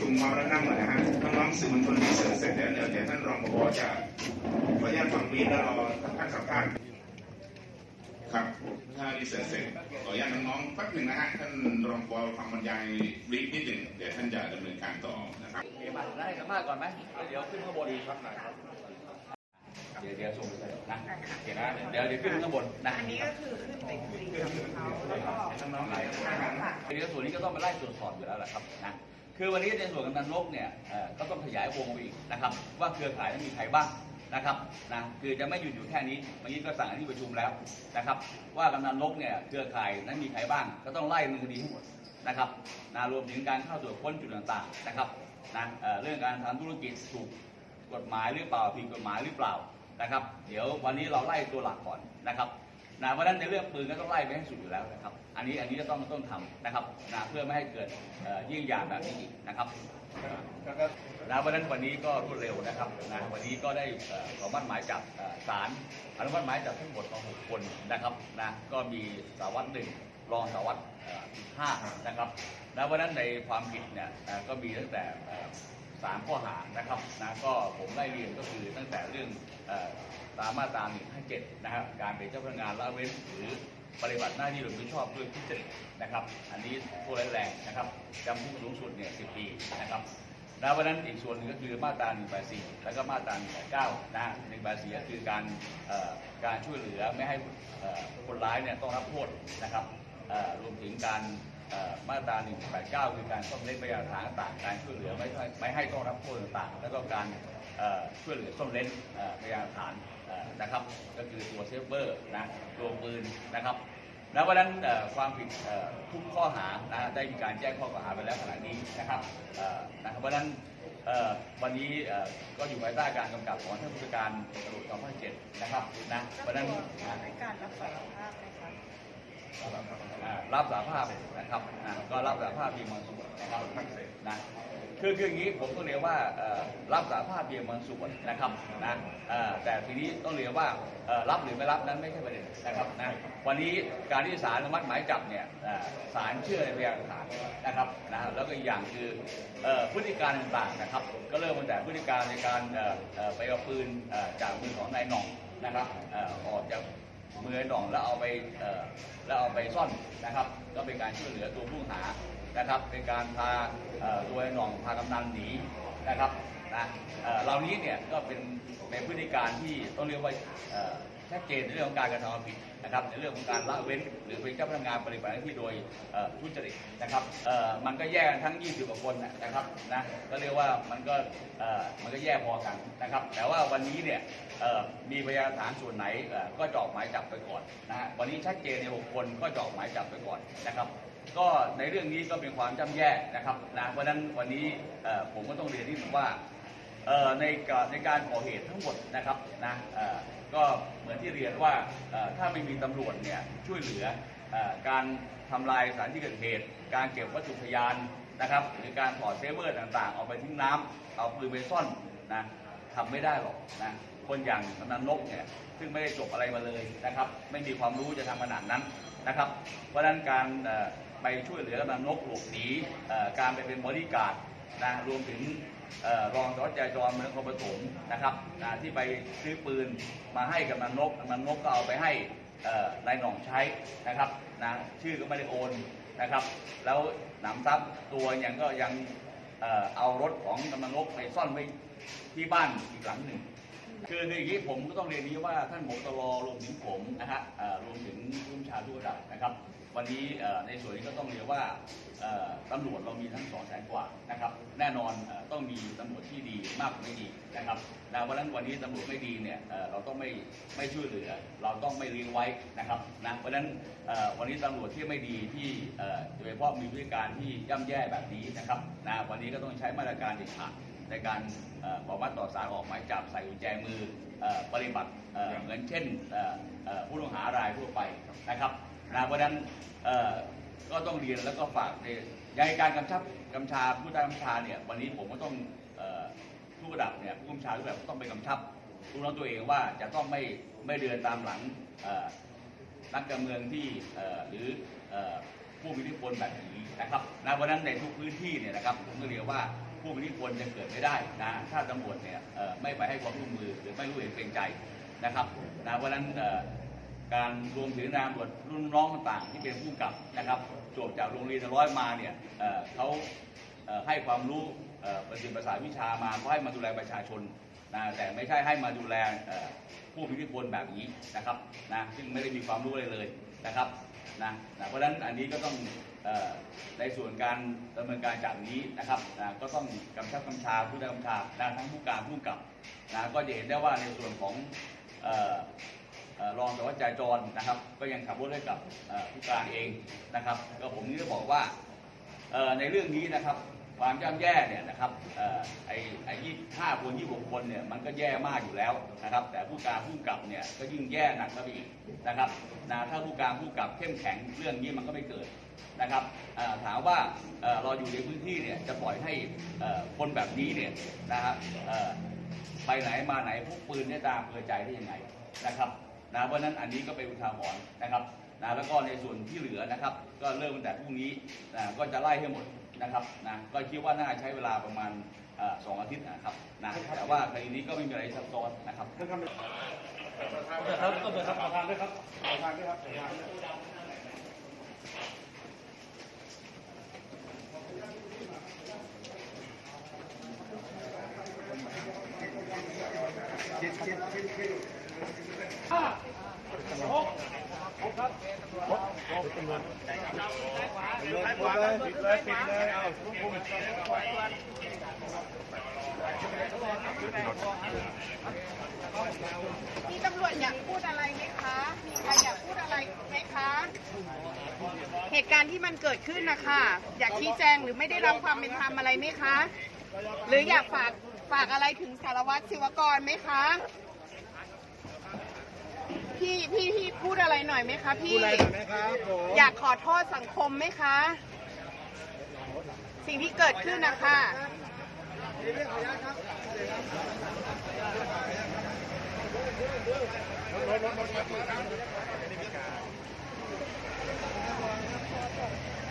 ถุงมาแล้วนั่งเลยนะฮะน้องๆสื่อมวลชนที่เสร็จเสร็จแล้วเดี๋ยวเดี๋ยวท่านรองผบจะขออนุญาตฟังวีแล้วรอท่านสัมภาษณ์ครับถ้ารีเสร็จเสร็จขออนุญาตน้องๆแป๊บหนึ่งนะฮะท่านรองผบฟังบรรยายรีนิดหนึ่งเดี๋ยวท่านจะดำเนินการต่อนะครับโอเคมาได้สัมภาษณ์ก่อนไหมแล้วเดี๋ยวขึ้นข้างบนครับเดี๋ยวเดี๋ยวส่งไปนะโอเคนะเดี๋ยวเดี๋ยวขึ้นข้างบนนะอันนี้ก็คือขึ้นไปคุยกับเขาแล้วก็น้องๆหลายท่านนะเดี๋ยวส่วนนี้ก็ต้องไปไล่ตรวจสอบอยู่แล้วแหละครับนะ คือวันนี้ในส่วนกำนันนกเนี่ยเอ่อก็ต้องขยายวงไปอีกนะครับ ว่าเครือข่ายนั้นมีใครบ้างนะครับนะคือจะไม่หยุดอยู่แค่นี้เมื่อกี้ก็สั่งที่ประชุมแล้วนะครับ ว่ากำนันนกเนี่ยเครือข่ายนั้นมีใครบ้าง ก็ต้องไล่ดำเนินคดีทั้งหมดนะครับนะรวมถึงการเข้าตรวจค้นจุดต่างๆนะครับนะเอ่อเรื่องการทำธุรกิจถูกกฎหมายหรือเปล่าผิดกฎหมายหรือเปล่านะครับ เดี๋ยววันนี้เราไล่ตัวหลักก่อนนะครับ นะเพราะฉะนั้นในเรื่องปืนก็ต้องไล่ไปให้สุดอยู่แล้วนะครับ อันนี้อันนี้ก็ต้องต้องทำนะครับนะเพื่อไม่ให้เกิดยิ่งอย่างแบบนี้อีกนะครับนะเพราะฉะนั้นวันนี้ก็รวดเร็วนะครับนะวันนี้ก็ได้อ่อขอมั่นหมายจับเอ่อศาลอนุมัติหมายจับทั้งหมดของหกคนนะครับนะก็มีสาวัตรหนึ่งรองสาวัตรห้านะครับนะเพราะนั้นในความผิดเนี่ยก็มีตั้งแต่สามข้อหานะครับนะก็ผมไล่เรียนก็คือตั้งแต่เรื่องอ ตามมาตรา157นะครับการเป็นเจ้าพนักงานละเว้นหรือปฏิบัติหน้าที่โดยไม่ชอบด้วยทุจริตนะครับ อันนี้โทษร้ายแรงนะครับจำคุกสูงสุดเนี่ย10ปีนะครับนะเพราะฉะนั้นอีกส่วนหนึ่งก็คือมาตรา184 แล้วก็มาตรา189นะ184ก็คือการเอ่อการช่วยเหลือไม่ให้คนร้ายเนี่ยต้องรับโทษนะครับรวมถึงการมาตรา189 คือการซ่อมเล้นพยานหลักฐานต่างการช่วยเหลือไม่ให้ไม่ให้ต้องรับโทษต่าง แล้วก็การ ช่วยเหลือซ่อมเล้นเอ่อพยานหลักฐานนะครับ ก็คือตัวเซฟเวอร์นะตัวปืนนะครับแล้ววันนั้นความผิดเอ่อทุกข้อหานะได้มีการแจ้งข้อกล่าวหาไปแล้วขณะนี้นะครับนะครับเพราะนั้นวันนี้ก็อยู่ภายใต้การกำกับของท่านผู้การตำรวจสองพันเจ็ดนะครับนะเพราะนั้นการรับสารภาพไหมคะอ่า รับสารภาพนะครับนะก็รับสารภาพเพียงบางส่วนนะครับนะคือคืออย่างนี้ผมต้องเรียกว่ารับสารภาพเพียงบางส่วนนะครับนะแต่ทีนี้ต้องเรียกว่ารับหรือไม่รับนั้นไม่ใช่ประเด็นนะครับนะวันนี้การที่ศาลอนุมัติหมายจับเนี่ยศาลเชื่อในพยานฐานนะครับนะแล้วก็อีกอย่างคือพฤติการต่างๆนะครับ ก็เริ่มตั้งแต่พฤติการในการไปเอาปืนจากมือของนายหน่องนะครับออกจาก มือหน่องแล้วเอาไปแล้วเอาไปซ่อนนะครับ ก็เป็นการช่วยเหลือตัวผู้หานะครับ เป็นการพาตัวหน่องพากำนันหนีนะครับ นะเอ่อเหล่านี้เนี่ยก็เป็นเป็นพฤติการที่ต้องเรียกว่าชัดเจนในเรื่องของการกระทำผิดนะครับในเรื่องของการละเว้น หรือเป็นเจ้าพนักงานปฏิบัติหน้าที่โดยเอ่อทุจริตนะครับมันก็แยกกันทั้ง 20กว่าคนนะครับนะก็เรียกว่ามันก็มันก็แยกพอกันนะครับ แต่ว่าวันนี้เนี่ยมีพยานฐานส่วนไหนก็จอกหมายจับไปก่อนนะฮะวันนี้ชัดเจนใน6คนก็จอกหมายจับไปก่อนนะครับก็ในเรื่องนี้ก็เป็นความจำแย่นะครับนะเพราะนั้นวันนี้ผมก็ต้องเรียนที่ว่าเอ่อ ในในการก่อเหตุทั้งหมดนะครับนะก็เหมือนที่เรียนว่าถ้าไม่มีตำรวจเนี่ยช่วยเหลืออการทำลายสถานที่เกิดเหตุ การเก็บวัตถุพยานนะครับหรือการถอดเซเวอร์ต่างๆ เอาไปทิ้งน้ำเอาปืนไปซ่อนนะทำไม่ได้หรอกนะคนอย่างกำนันนกเนี่ยซึ่งไม่ได้จบอะไรมาเลยนะครับ ไม่มีความรู้จะทำขนาดนั้นนะครับ เพราะฉะนั้นการไปช่วยเหลือกำนันนกหลบหนีการไปเป็นบริการดนะรวมถึง รองสารวัตรจราจรเมืองนครปฐมนะครับที่ไปซื้อปืนมาให้กำนันนกกำนันนกก็เอาไปให้นายหน่องใช้นะครับนะชื่อก็ไม่ได้โอนนะครับ แล้วหนำซ้ำตัวยังก็ยังเอารถของกำนันนกไปซ่อนไว้ที่บ้านอีกหลังหนึ่งคือคือย่างนี้ผมก็ต้องเรียนนี้ว่าท่านหมตรรวมถึงผมนะฮะรวมถึงผู้บัญชาทุกระดับนะครับ วันนี้ในส่วนนี้ก็ต้องเรียกว่าตำรวจเรามีทั้งสองแสนกว่านะครับ แน่นอนต้องมีตำรวจที่ดีมากกว่าไม่ดีนะครับนะเพราะฉะนั้นวันนี้ตำรวจไม่ดีเนี่ยเราต้องไม่ไม่ช่วยเหลือ เราต้องไม่เลี้ยงไว้นะครับนะเพราะฉะนั้นวันนี้ตำรวจที่ไม่ดีที่โดยเฉพาะมีพฤติการที่ย่ำแย่แบบนี้นะครับนะวันนี้ก็ต้องใช้มาตรการเด็ดขาดในการเอ่อขอมัดต่อสารออกหมายจับใส่กุญแจมือปฏิบัติเหมือนเช่นผู้ต้องหารายทั่วไปนะครับ นะเพราะฉะนั้นก็ต้องเรียนแล้วก็ฝากในในการกำชับกำชาผู้ใต้กำชาเนี่ยวันนี้ผมก็ต้องทุกระดับเนี่ยผู้กำชาทุกระดับต้องไปกำชับรู้น้องตัวเองว่าจะต้องไม่ไม่เดินตามหลังนักการเมืองที่หรือผู้มีอิทธิพลแบบนี้นะครับนะเพราะนั้นในทุกพื้นที่เนี่ยนะครับผมก็เรียกว่าผู้มีอิทธิพลจะเกิดไม่ได้นะถ้าตำรวจเนี่ยไม่ไปให้ความร่วมมือหรือไม่รู้เห็นเป็นใจนะครับนะเพราะนั้น การรวมถึงนายตำรวจรุ่นน้องต่างๆ ที่เป็นผู้กับนะครับจบจากโรงเรียนร้อยมาเนี่ยเเขาเให้ความรู้เประสิทธิภาษาวิชามาก็ให้มาดูแลประชาชนนะแต่ไม่ใช่ให้มาดูแลผู้มีอิทธิพลแบบนี้นะครับนะซึ่งไม่ได้มีความรู้อะไรเลยนะครับนะนะเพราะฉะนั้นอันนี้ก็ต้องในส่วนการดำเนินการจากนี้นะครับนะก็ต้องกำชับกำชาผู้ได้กำชานะทั้งผู้การผู้กับนะก็จะเห็นได้ว่าในส่วนของ รองสารวัตรจราจรนะครับ ก็ยังขับรถให้กับผู้การเองนะครับ ก็ผมนี่จะบอกว่าในเรื่องนี้นะครับความย่ำแย่เนี่ยนะครับไอ้ไอ้ยี่ห้าคนยี่หกคนเนี่ยมันก็แย่มากอยู่แล้วนะครับ แต่ผู้การผู้กับเนี่ยก็ยิ่งแย่หนักเข้าไปอีกนะครับนะถ้าผู้การผู้กับเข้มแข็งเรื่องนี้มันก็ไม่เกิดนะครับถามว่าเราอยู่ในพื้นที่เนี่ยจะปล่อยให้คนแบบนี้เนี่ยนะครับไปไหนมาไหนพกปืนได้ตามเพื่อใจได้ยังไงนะครับ นะเพราะฉะนั้นอันนี้ก็เป็นอุทาหรณ์นะครับนะแล้วก็ในส่วนที่เหลือนะครับ ก็เริ่มตั้งแต่พรุ่งนี้นะก็จะไล่ให้หมดนะครับนะก็คิดว่าน่าใช้เวลาประมาณเอ่อสองอาทิตย์นะครับนะแต่ว่าคดีนี้ก็ไม่มีอะไรซับซ้อนนะครับครับก็เปิดครับประธานด้วยครับประธานด้วยครับประธานด้วย มีตำรวจอยากพูดอะไรไหมคะ มีใครอยากพูดอะไรไหมคะ เหตุการณ์ที่มันเกิดขึ้นนะคะอยากชี้แจงหรือไม่ได้รับความเป็นธรรมอะไรไหมคะ หรืออยากฝากฝากอะไรถึงสารวัตรศิวกรไหมคะ พี่พี่พี่พูดอะไรหน่อยไหมคะพี่อยากขอโทษสังคมไหมคะ สิ่งที่เกิดขึ้นนะคะค